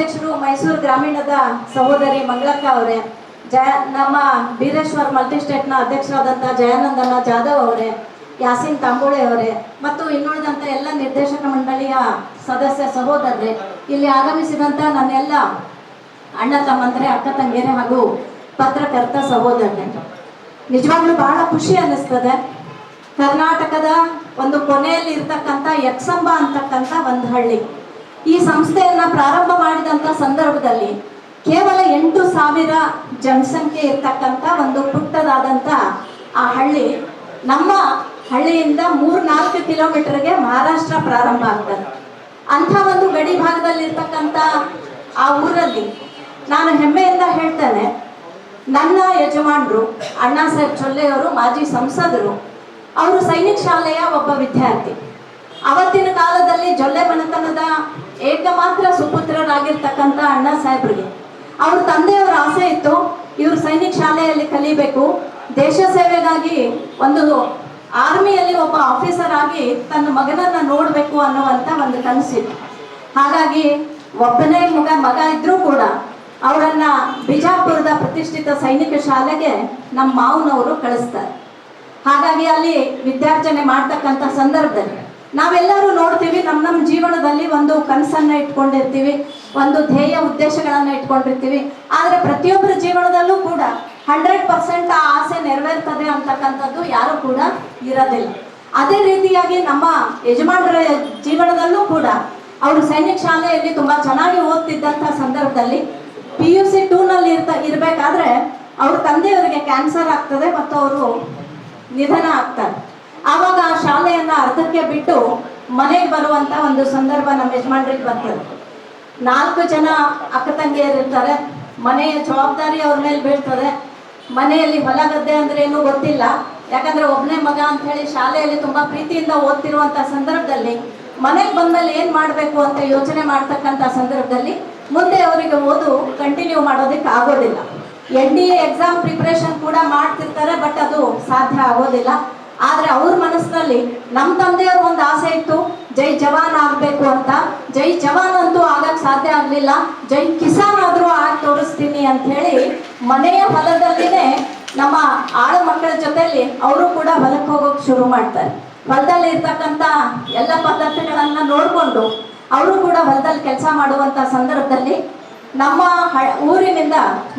ಅಧ್ಯಕ್ಷರು ಮೈಸೂರು ಗ್ರಾಮೀಣದ ಸಹೋದರಿ ಮಂಗಳಕ್ಕ ಅವರೇ, ಜಯ, ನಮ್ಮ ಬೀರೇಶ್ವರ್ ಮಲ್ಟಿಸ್ಟೇಟ್ನ ಅಧ್ಯಕ್ಷರಾದಂಥ ಜಯಾನಂದನ ಜಾಧವ್ ಅವರೇ, ಯಾಸಿನ್ ತಾಂಬೋಳೆ ಅವರೇ, ಮತ್ತು ಇನ್ನುಳಿದಂಥ ಎಲ್ಲ ನಿರ್ದೇಶಕ ಮಂಡಳಿಯ ಸದಸ್ಯ ಸಹೋದರರೇ, ಇಲ್ಲಿ ಆಗಮಿಸಿದಂಥ ನನ್ನೆಲ್ಲ ಅಣ್ಣ ತಮ್ಮಂದರೆ, ಅಕ್ಕ ತಂಗಿಯರೇ ಹಾಗೂ ಪತ್ರಕರ್ತ ಸಹೋದರರೇ. ನಿಜವಾಗ್ಲೂ ಬಹಳ ಖುಷಿ ಅನ್ನಿಸ್ತದೆ. ಕರ್ನಾಟಕದ ಒಂದು ಕೊನೆಯಲ್ಲಿ ಇರ್ತಕ್ಕಂಥ ಯಕ್ಷಂಬ ಅಂತಕ್ಕಂಥ ಒಂದು ಹಳ್ಳಿ. ಈ ಸಂಸ್ಥೆಯನ್ನ ಪ್ರಾರಂಭ ಮಾಡಿದಂತ ಸಂದರ್ಭದಲ್ಲಿ ಕೇವಲ ಎಂಟು ಸಾವಿರ ಜನಸಂಖ್ಯೆ ಇರ್ತಕ್ಕಂಥ ಒಂದು ಪುಟ್ಟದಾದಂಥ ಆ ಹಳ್ಳಿ ನಮ್ಮ ಹಳ್ಳಿಯಿಂದ ಮೂರ್ನಾಲ್ಕು ಕಿಲೋಮೀಟರ್ಗೆ ಮಹಾರಾಷ್ಟ್ರ ಪ್ರಾರಂಭ ಆಗ್ತದೆ. ಅಂಥ ಒಂದು ಗಡಿ ಭಾಗದಲ್ಲಿ ಇರ್ತಕ್ಕಂತ ಆ ಊರಲ್ಲಿ ನಾನು ಹೆಮ್ಮೆಯಿಂದ ಹೇಳ್ತೇನೆ, ನನ್ನ ಯಜಮಾನರು ಅಣ್ಣಾ ಸಾಹೇಬ್ ಚೊಲ್ಲೆಯವರು, ಮಾಜಿ ಸಂಸದರು, ಅವರು ಸೈನಿಕ ಶಾಲೆಯ ಒಬ್ಬ ವಿದ್ಯಾರ್ಥಿ. ಅವತ್ತಿನ ಕಾಲದಲ್ಲಿ ಜೊಲ್ಲೆ ಮನೆತನದ ಏಕಮಾತ್ರ ಸುಪುತ್ರರಾಗಿರ್ತಕ್ಕಂಥ ಅಣ್ಣ ಸಾಹೇಬ್ರಿಗೆ. ಅವ್ರ ತಂದೆಯವರ ಆಸೆ ಇತ್ತು, ಇವರು ಸೈನಿಕ ಶಾಲೆಯಲ್ಲಿ ಕಲಿಬೇಕು. ದೇಶ ಸೇವೆಗಾಗಿ ಒಂದು ಆರ್ಮಿಯಲ್ಲಿ ಒಬ್ಬ ಆಫೀಸರ್ ಆಗಿ ತನ್ನ ಮಗನನ್ನ ನೋಡಬೇಕು ಅನ್ನುವಂತ ಒಂದು ಕನಸಿತ್ತು. ಹಾಗಾಗಿ ಒಬ್ಬನೇ ಮಗ ಮಗ ಇದ್ರೂ ಕೂಡ ಅವರನ್ನ ಬಿಜಾಪುರದ ಪ್ರತಿಷ್ಠಿತ ಸೈನಿಕ ಶಾಲೆಗೆ ನಮ್ಮ ಮಾವನವರು ಕಳಿಸ್ತಾರೆ. ಹಾಗಾಗಿ ಅಲ್ಲಿ ವಿದ್ಯಾರ್ಜನೆ ಮಾಡ್ತಕ್ಕಂಥ ಸಂದರ್ಭದಲ್ಲಿ ನಾವೆಲ್ಲರೂ ನೋಡ್ತೀವಿ ನಮ್ಮ ನಮ್ಮ ಜೀವನದಲ್ಲಿ ಒಂದು ಕನಸನ್ನು ಇಟ್ಕೊಂಡಿರ್ತೀವಿ, ಒಂದು ಧ್ಯೇಯ ಉದ್ದೇಶಗಳನ್ನು ಇಟ್ಕೊಂಡಿರ್ತೀವಿ. ಆದರೆ ಪ್ರತಿಯೊಬ್ಬರ ಜೀವನದಲ್ಲೂ ಕೂಡ ಹಂಡ್ರೆಡ್ ಪರ್ಸೆಂಟ್ ಆ ಆಸೆ ನೆರವೇರ್ತದೆ ಅಂತಕ್ಕಂಥದ್ದು ಯಾರು ಕೂಡ ಇರೋದಿಲ್ಲ. ಅದೇ ರೀತಿಯಾಗಿ ನಮ್ಮ ಯಜಮಾನರ ಜೀವನದಲ್ಲೂ ಕೂಡ ಅವರು ಸೈನಿಕ ಶಾಲೆಯಲ್ಲಿ ತುಂಬ ಚೆನ್ನಾಗಿ ಓದ್ತಿದ್ದಂಥ ಸಂದರ್ಭದಲ್ಲಿ ಪಿ ಯು ಸಿ ಟೂನಲ್ಲಿ ಇರ್ತ ಇರಬೇಕಾದ್ರೆ ಅವ್ರ ತಂದೆಯವರಿಗೆ ಕ್ಯಾನ್ಸರ್ ಆಗ್ತದೆ ಮತ್ತು ಅವರು ನಿಧನ ಆಗ್ತಾರೆ. ಆವಾಗ ಆ ಶಾಲೆಯನ್ನು ಅರ್ಧಕ್ಕೆ ಬಿಟ್ಟು ಮನೆಗೆ ಬರುವಂತ ಒಂದು ಸಂದರ್ಭ ನಮ್ಮ ಯಜಮಾನ್ರಿಗೆ ಬರ್ತದೆ ನಾಲ್ಕು ಜನ ಅಕ್ಕ ತಂಗಿಯರಿರ್ತಾರೆ ಮನೆಯ ಜವಾಬ್ದಾರಿ ಅವ್ರ ಮೇಲೆ ಬೀಳ್ತದೆ. ಮನೆಯಲ್ಲಿ ಹೊಲ ಗದ್ದೆ ಅಂದ್ರೆ ಏನು ಗೊತ್ತಿಲ್ಲ. ಯಾಕಂದ್ರೆ ಒಬ್ಬನೇ ಮಗ ಅಂತ ಹೇಳಿ ಶಾಲೆಯಲ್ಲಿ ತುಂಬಾ ಪ್ರೀತಿಯಿಂದ ಓದ್ತಿರುವಂತ ಸಂದರ್ಭದಲ್ಲಿ ಮನೆಗೆ ಬಂದಲ್ಲಿ ಏನ್ ಮಾಡ್ಬೇಕು ಅಂತ ಯೋಚನೆ ಮಾಡ್ತಕ್ಕಂಥ ಸಂದರ್ಭದಲ್ಲಿ ಮುಂದೆ ಅವರಿಗೆ ಓದು ಕಂಟಿನ್ಯೂ ಮಾಡೋದಕ್ಕೆ ಆಗೋದಿಲ್ಲ. N D A exam preparation ಕೂಡ ಮಾಡ್ತಿರ್ತಾರೆ ಬಟ್ ಅದು ಸಾಧ್ಯ ಆಗೋದಿಲ್ಲ. ಆದ್ರೆ ಅವ್ರ ಮನಸ್ಸಿನಲ್ಲಿ ನಮ್ಮ ತಂದೆಯವ್ರ ಒಂದು ಆಸೆ ಇತ್ತು, ಜೈ ಜವಾನ್ ಆಗಬೇಕು ಅಂತ. ಜೈ ಜವಾನ್ ಅಂತೂ ಆಗಕ್ ಸಾಧ್ಯ ಆಗ್ಲಿಲ್ಲ. ಜೈ ಕಿಸಾನ್ ಆದರೂ ಆಗಿ ತೋರಿಸ್ತೀನಿ ಅಂತ ಹೇಳಿ ಮನೆಯ ಹೊಲದಲ್ಲಿನೇ ನಮ್ಮ ಆಳು ಮಕ್ಕಳ ಜೊತೆಯಲ್ಲಿ ಅವರು ಕೂಡ ಹೊಲಕ್ಕೆ ಹೋಗೋಕೆ ಶುರು ಮಾಡ್ತಾರೆ. ಹೊಲದಲ್ಲಿ ಇರ್ತಕ್ಕಂಥ ಎಲ್ಲ ಪದ್ಧತಿಗಳನ್ನ ನೋಡಿಕೊಂಡು ಅವರು ಕೂಡ ಹೊಲದಲ್ಲಿ ಕೆಲಸ ಮಾಡುವಂತ ಸಂದರ್ಭದಲ್ಲಿ ನಮ್ಮ ಊರಿನಿಂದ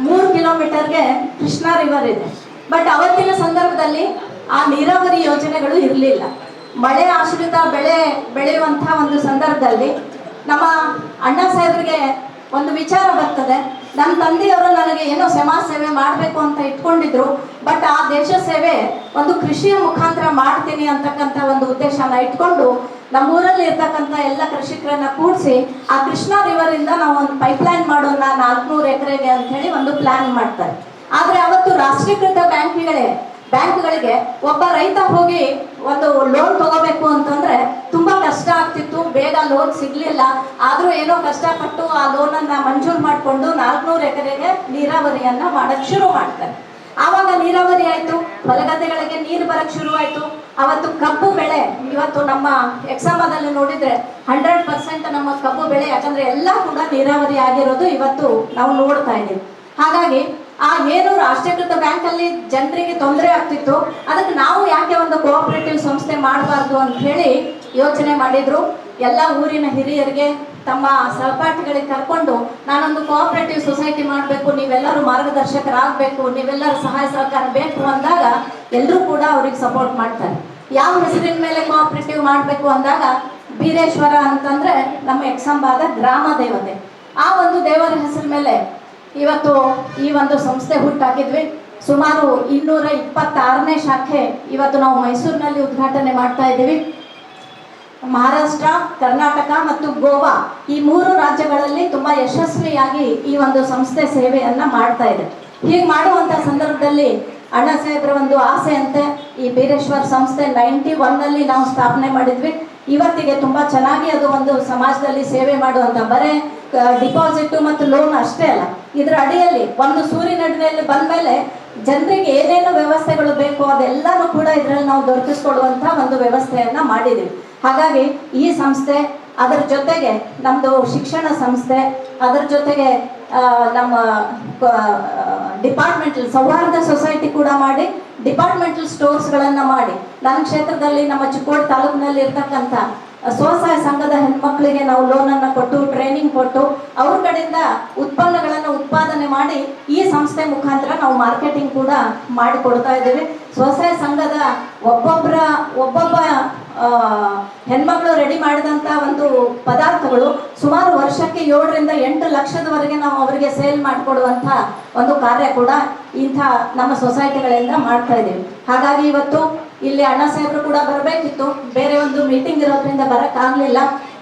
ಮೂರು ಕಿಲೋಮೀಟರ್ಗೆ ಕೃಷ್ಣ ರಿವರ್ ಇದೆ. ಬಟ್ ಅವತ್ತಿನ ಸಂದರ್ಭದಲ್ಲಿ ಆ ನೀರಾವರಿ ಯೋಜನೆಗಳು ಇರಲಿಲ್ಲ. ಮಳೆ ಆಶ್ರಿತ ಬೆಳೆ ಬೆಳೆಯುವಂತಹ ಒಂದು ಸಂದರ್ಭದಲ್ಲಿ ನಮ್ಮ ಅಣ್ಣ ಸಾಹೇಬರಿಗೆ ಒಂದು ವಿಚಾರ ಬರ್ತದೆ. ನನ್ನ ತಂದೆಯವರು ನನಗೆ ಏನೋ ಸಮಾಜ ಸೇವೆ ಮಾಡಬೇಕು ಅಂತ ಇಟ್ಕೊಂಡಿದ್ರು, ಬಟ್ ಆ ದೇಶ ಸೇವೆ ಒಂದು ಕೃಷಿಯ ಮುಖಾಂತರ ಮಾಡ್ತೀನಿ ಅಂತಕ್ಕಂಥ ಒಂದು ಉದ್ದೇಶನ ಇಟ್ಕೊಂಡು ನಮ್ಮೂರಲ್ಲಿ ಇರ್ತಕ್ಕಂಥ ಎಲ್ಲ ಕೃಷಿಕರನ್ನ ಕೂಡಿಸಿ ಆ ಕೃಷ್ಣಾ ರಿವರ್ ನಾವು ಒಂದು ಪೈಪ್ಲೈನ್ ಮಾಡೋಣ ನಾಲ್ಕುನೂರು ಎಕರೆಗೆ ಅಂತ ಹೇಳಿ ಒಂದು ಪ್ಲಾನ್ ಮಾಡ್ತಾರೆ. ಆದ್ರೆ ಅವತ್ತು ರಾಷ್ಟ್ರೀಕೃತ ಬ್ಯಾಂಕ್ಗಳೇ ಬ್ಯಾಂಕ್ಗಳಿಗೆ ಒಬ್ಬ ರೈತ ಹೋಗಿ ಒಂದು ಲೋನ್ ತಗೋಬೇಕು ಅಂತಂದ್ರೆ ತುಂಬಾ ಕಷ್ಟ ಆಗ್ತಿತ್ತು. ಬೇಗ ಲೋನ್ ಸಿಗ್ಲಿಲ್ಲ. ಆದ್ರೂ ಏನೋ ಕಷ್ಟಪಟ್ಟು ಆ ಲೋನ್ ಅನ್ನ ಮಂಜೂರು ಮಾಡಿಕೊಂಡು ನಾಲ್ಕುನೂರು ಎಕರೆಗೆ ನೀರಾವರಿಯನ್ನ ಮಾಡಕ್ ಶುರು ಮಾಡ್ತಾರೆ. ಆವಾಗ ನೀರಾವರಿ ಆಯ್ತು. ಹೊಲಗದ್ದೆಗಳಿಗೆ ನೀರು ಬರಕ್ ಶುರು ಆಯ್ತು. ಅವತ್ತು ಕಬ್ಬು ಬೆಳೆ, ಇವತ್ತು ನಮ್ಮ ಎಕ್ಸಾಮದಲ್ಲಿ ನೋಡಿದ್ರೆ ಹಂಡ್ರೆಡ್ ಪರ್ಸೆಂಟ್ ನಮ್ಮ ಕಬ್ಬು ಬೆಳೆ, ಯಾಕಂದ್ರೆ ಎಲ್ಲ ಕೂಡ ನೀರಾವರಿ ಆಗಿರೋದು ಇವತ್ತು ನಾವು ನೋಡ್ತಾ ಇದ್ದೀವಿ. ಹಾಗಾಗಿ ಆ ಏನು ರಾಷ್ಟ್ರೀಕೃತ ಬ್ಯಾಂಕ್ ಅಲ್ಲಿ ಜನರಿಗೆ ತೊಂದರೆ ಆಗ್ತಿತ್ತು. ಅದಕ್ಕೆ ನಾವು ಯಾಕೆ ಒಂದು ಕೋಆಪರೇಟಿವ್ ಸಂಸ್ಥೆ ಮಾಡಬಾರ್ದು ಅಂತ ಹೇಳಿ ಯೋಚನೆ ಮಾಡಿದ್ರು. ಎಲ್ಲ ಊರಿನ ಹಿರಿಯರಿಗೆ, ತಮ್ಮ ಸಹಪಾಠಿಗಳಿಗೆ ಕರ್ಕೊಂಡು ನಾನೊಂದು ಕೋಆಪರೇಟಿವ್ ಸೊಸೈಟಿ ಮಾಡಬೇಕು, ನೀವೆಲ್ಲರೂ ಮಾರ್ಗದರ್ಶಕರಾಗಬೇಕು, ನೀವೆಲ್ಲರೂ ಸಹಾಯ ಸಹಕಾರ ಬೇಕು ಅಂದಾಗ ಎಲ್ಲರೂ ಕೂಡ ಅವ್ರಿಗೆ ಸಪೋರ್ಟ್ ಮಾಡ್ತಾರೆ. ಯಾವ ಹೆಸರಿನ ಮೇಲೆ ಕೋಆಪರೇಟಿವ್ ಮಾಡಬೇಕು ಅಂದಾಗ ಬೀರೇಶ್ವರ ಅಂತಂದ್ರೆ ನಮ್ಮ ಎಕ್ಸಾಂಬಾದ ಗ್ರಾಮ ದೇವತೆ. ಆ ಒಂದು ದೇವರ ಹೆಸರ ಮೇಲೆ ಇವತ್ತು ಈ ಒಂದು ಸಂಸ್ಥೆ ಹುಟ್ಟಾಕಿದ್ವಿ ಸುಮಾರು ಇನ್ನೂರ ಇಪ್ಪತ್ತಾರನೇ ಶಾಖೆ ಇವತ್ತು ನಾವು ಮೈಸೂರಿನಲ್ಲಿ ಉದ್ಘಾಟನೆ ಮಾಡ್ತಾ ಇದ್ದೀವಿ. ಮಹಾರಾಷ್ಟ್ರ, ಕರ್ನಾಟಕ ಮತ್ತು ಗೋವಾ ಈ ಮೂರು ರಾಜ್ಯಗಳಲ್ಲಿ ತುಂಬಾ ಯಶಸ್ವಿಯಾಗಿ ಈ ಒಂದು ಸಂಸ್ಥೆ ಸೇವೆಯನ್ನು ಮಾಡ್ತಾ ಇದೆ. ಹೀಗೆ ಮಾಡುವಂತ ಸಂದರ್ಭದಲ್ಲಿ ಅಣ್ಣ ಸಾಹೇಬ್ರ ಒಂದು ಆಸೆಯಂತೆ ಈ ಬೀರೇಶ್ವರ್ ಸಂಸ್ಥೆ ನೈಂಟಿ ಒನ್ನಲ್ಲಿ ನಾವು ಸ್ಥಾಪನೆ ಮಾಡಿದ್ವಿ. ಇವತ್ತಿಗೆ ತುಂಬಾ ಚೆನ್ನಾಗಿ ಅದು ಒಂದು ಸಮಾಜದಲ್ಲಿ ಸೇವೆ ಮಾಡುವಂಥ ಬರೇ ಡಿಪಾಸಿಟ್ ಮತ್ತು ಲೋನ್ ಅಷ್ಟೇ ಅಲ್ಲ. ಇದರ ಅಡಿಯಲ್ಲಿ ಒಂದು ಸೂರಿನ ಅಡಿಯಲ್ಲಿ ಬಂದ್ಮೇಲೆ ಜನರಿಗೆ ಏನೇನು ವ್ಯವಸ್ಥೆಗಳು ಬೇಕು ಅದೆಲ್ಲನೂ ಕೂಡ ಇದರಲ್ಲಿ ನಾವು ದೊರಕಿಸ್ಕೊಡುವಂತ ಒಂದು ವ್ಯವಸ್ಥೆಯನ್ನ ಮಾಡಿದ್ದೀವಿ ಹಾಗಾಗಿ ಈ ಸಂಸ್ಥೆ, ಅದರ ಜೊತೆಗೆ ನಮ್ಮದು ಶಿಕ್ಷಣ ಸಂಸ್ಥೆ, ಅದರ ಜೊತೆಗೆ ನಮ್ಮ ಡಿಪಾರ್ಟ್ಮೆಂಟಲ್ ಸೌಹಾರ್ದ ಸೊಸೈಟಿ ಕೂಡ ಮಾಡಿ, ಡಿಪಾರ್ಟ್ಮೆಂಟಲ್ ಸ್ಟೋರ್ಸ್ಗಳನ್ನು ಮಾಡಿ. ನನ್ನ ಕ್ಷೇತ್ರದಲ್ಲಿ ನಮ್ಮ ಚಿಕ್ಕೋಡಿ ತಾಲೂಕಿನಲ್ಲಿ ಇರ್ತಕ್ಕಂಥ ಸ್ವಸಹಾಯ ಸಂಘದ ಹೆಣ್ಮಕ್ಳಿಗೆ ನಾವು ಲೋನನ್ನು ಕೊಟ್ಟು ಟ್ರೈನಿಂಗ್ ಕೊಟ್ಟು, ಅವ್ರ ಕಡೆಯಿಂದ ಉತ್ಪನ್ನಗಳನ್ನು ಉತ್ಪಾದನೆ ಮಾಡಿ ಈ ಸಂಸ್ಥೆ ಮುಖಾಂತರ ನಾವು ಮಾರ್ಕೆಟಿಂಗ್ ಕೂಡ ಮಾಡಿ ಕೊಡ್ತಾ ಇದ್ದೀವಿ. ಸ್ವಸಹಾಯ ಸಂಘದ ಒಬ್ಬೊಬ್ಬರ ಒಬ್ಬೊಬ್ಬ ಹೆಣ್ಮಕ್ಳು ರೆಡಿ ಮಾಡಿದಂಥ ಒಂದು ಪದಾರ್ಥಗಳು ಸುಮಾರು ವರ್ಷಕ್ಕೆ ಏಳರಿಂದ ಎಂಟು ಲಕ್ಷದವರೆಗೆ ನಾವು ಅವರಿಗೆ ಸೇಲ್ ಮಾಡಿಕೊಡುವಂಥ ಒಂದು ಕಾರ್ಯ ಕೂಡ ಇಂಥ ನಮ್ಮ ಸೊಸೈಟಿಗಳಿಂದ ಮಾಡ್ತಾ ಇದ್ದೀವಿ. ಹಾಗಾಗಿ ಇವತ್ತು ಇಲ್ಲಿ ಅಣ್ಣ ಸಾಹೇಬರು ಕೂಡ ಬರಬೇಕಿತ್ತು. ಬೇರೆ ಒಂದು ಮೀಟಿಂಗ್ ಇರೋದ್ರಿಂದ ಬರೋಕ್ಕಾಗಲಿಲ್ಲ.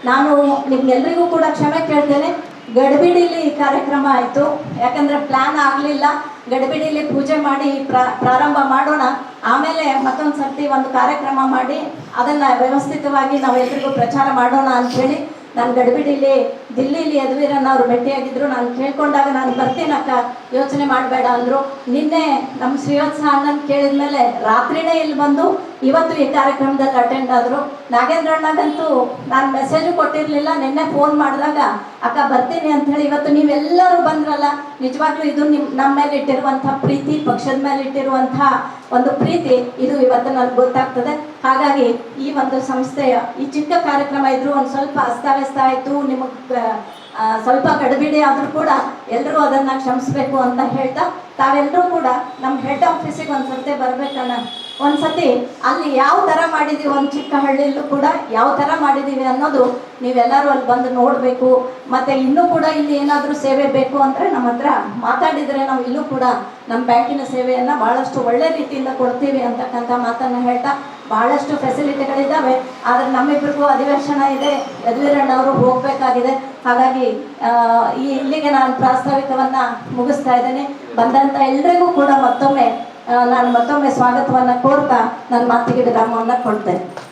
ನಾನು ನಿಮ್ಗೆಲ್ರಿಗೂ ಕೂಡ ಕ್ಷಮೆ ಕೇಳ್ತೇನೆ. ಗಡಿಬಿಡಿಲಿ ಈ ಕಾರ್ಯಕ್ರಮ ಆಯಿತು. ಯಾಕಂದ್ರೆ ಪ್ಲಾನ್ ಆಗಲಿಲ್ಲ. ಗಡಿಬಿಡಿಲಿ ಪೂಜೆ ಮಾಡಿ ಪ್ರಾ- ಪ್ರಾರಂಭ ಮಾಡೋಣ. ಆಮೇಲೆ ಮತ್ತೊಂದು ಸರ್ತಿ ಒಂದು ಕಾರ್ಯಕ್ರಮ ಮಾಡಿ. ಅದನ್ನ ವ್ಯವಸ್ಥಿತವಾಗಿ ನಾವೆಲ್ಲರಿಗೂ ಪ್ರಚಾರ ಮಾಡೋಣ ಅಂತ ಹೇಳಿ ನಾನು ಗಡಿಬಿಡಿಲಿ ದಿಲ್ಲಿಲಿ ಯದುವೀರನ್ನ ಅವ್ರು ಭೇಟಿಯಾಗಿದ್ರು. ನಾನು ಕೇಳ್ಕೊಂಡಾಗ ನಾನು ಬರ್ತೀನಕ್ಕ ಯೋಚನೆ ಮಾಡಬೇಡ ಅಂದರು. ನಿನ್ನೆ ನಮ್ಮ ಶ್ರೀವತ್ಸ ಕೇಳಿದ ಕೇಳಿದ್ಮೇಲೆ ರಾತ್ರಿನೇ ಇಲ್ಲಿ ಬಂದು ಇವತ್ತು ಈ ಕಾರ್ಯಕ್ರಮದಲ್ಲಿ ಅಟೆಂಡ್ ಆದರು. ನಾಗೇಂದ್ರ ಅಣ್ಣಗಂತೂ ನಾನು ಮೆಸೇಜು ಕೊಟ್ಟಿರಲಿಲ್ಲ. ನಿನ್ನೆ ಫೋನ್ ಮಾಡಿದಾಗ, ಅಕ್ಕ, ಬರ್ತೀನಿ ಅಂತ ಹೇಳಿ ಇವತ್ತು ನೀವೆಲ್ಲರೂ ಬಂದ್ರಲ್ಲ. ನಿಜವಾಗ್ಲೂ ಇದು ನಿಮ್ಮ ನಮ್ಮ ಮೇಲೆ ಇಟ್ಟಿರುವಂಥ ಪ್ರೀತಿ, ಪಕ್ಷದ ಮೇಲೆ ಇಟ್ಟಿರುವಂಥ ಒಂದು ಪ್ರೀತಿ, ಇದು ಇವತ್ತು ನನಗೆ ಗೊತ್ತಾಗ್ತದೆ. ಹಾಗಾಗಿ ಈ ಒಂದು ಸಂಸ್ಥೆಯ, ಈ ಚಿಕ್ಕ ಕಾರ್ಯಕ್ರಮ ಇದ್ರೂ ಒಂದು ಸ್ವಲ್ಪ ಅಸ್ತವ್ಯಸ್ತ ಆಯಿತು. ನಿಮಗೆ ಸ್ವಲ್ಪ ಗಡಿಬಿಡಿ ಆದರೂ ಕೂಡ ಎಲ್ಲರೂ ಅದನ್ನು ಕ್ಷಮಿಸಬೇಕು ಅಂತ ಹೇಳ್ತಾ ತಾವೆಲ್ಲರೂ ಕೂಡ ನಮ್ಮ ಹೆಡ್ ಆಫೀಸಿಗೆ ಒಂದು ಸರ್ತೆ ಬರ್ಬೇಕಣ್ಣ. ಒಂದ್ಸತಿ ಅಲ್ಲಿ ಯಾವ ಥರ ಮಾಡಿದ್ದೀವಿ ಒಂದು ಚಿಕ್ಕ ಹಳ್ಳಿಯಲ್ಲೂ ಕೂಡ ಯಾವ ಥರ ಮಾಡಿದ್ದೀವಿ ಅನ್ನೋದು ನೀವೆಲ್ಲರೂ ಅಲ್ಲಿ ಬಂದು ನೋಡಬೇಕು. ಮತ್ತು ಇನ್ನೂ ಕೂಡ ಇಲ್ಲಿ ಏನಾದರೂ ಸೇವೆ ಬೇಕು ಅಂದರೆ ನಮ್ಮ ಹತ್ರ ಮಾತಾಡಿದರೆ ನಾವು ಇಲ್ಲೂ ಕೂಡ ನಮ್ಮ ಬ್ಯಾಂಕಿನ ಸೇವೆಯನ್ನು ಭಾಳಷ್ಟು ಒಳ್ಳೆ ರೀತಿಯಿಂದ ಕೊಡ್ತೀವಿ ಅಂತಕ್ಕಂಥ ಮಾತನ್ನು ಹೇಳ್ತಾ ಭಾಳಷ್ಟು ಫೆಸಿಲಿಟಿಗಳಿದ್ದಾವೆ ಆದರೆ ನಮ್ಮಿಬ್ಬರಿಗೂ ಅಧಿವೇಶನ ಇದೆ. ಯದುವೀರಣ್ಣವರು ಹೋಗಬೇಕಾಗಿದೆ. ಹಾಗಾಗಿ ಈ ಇಲ್ಲಿಗೆ ನಾನು ಪ್ರಾಸ್ತಾವಿಕವನ್ನು ಮುಗಿಸ್ತಾ ಇದ್ದೇನೆ. ಬಂದಂಥ ಎಲ್ರಿಗೂ ಕೂಡ ಮತ್ತೊಮ್ಮೆ ನಾನು ಮತ್ತೊಮ್ಮೆ ಸ್ವಾಗತವನ್ನು ಕೋರ್ತಾ ನನ್ನ ಮಾತಿಗೆ ವಿರಾಮವನ್ನು ಕೊಡ್ತೇನೆ.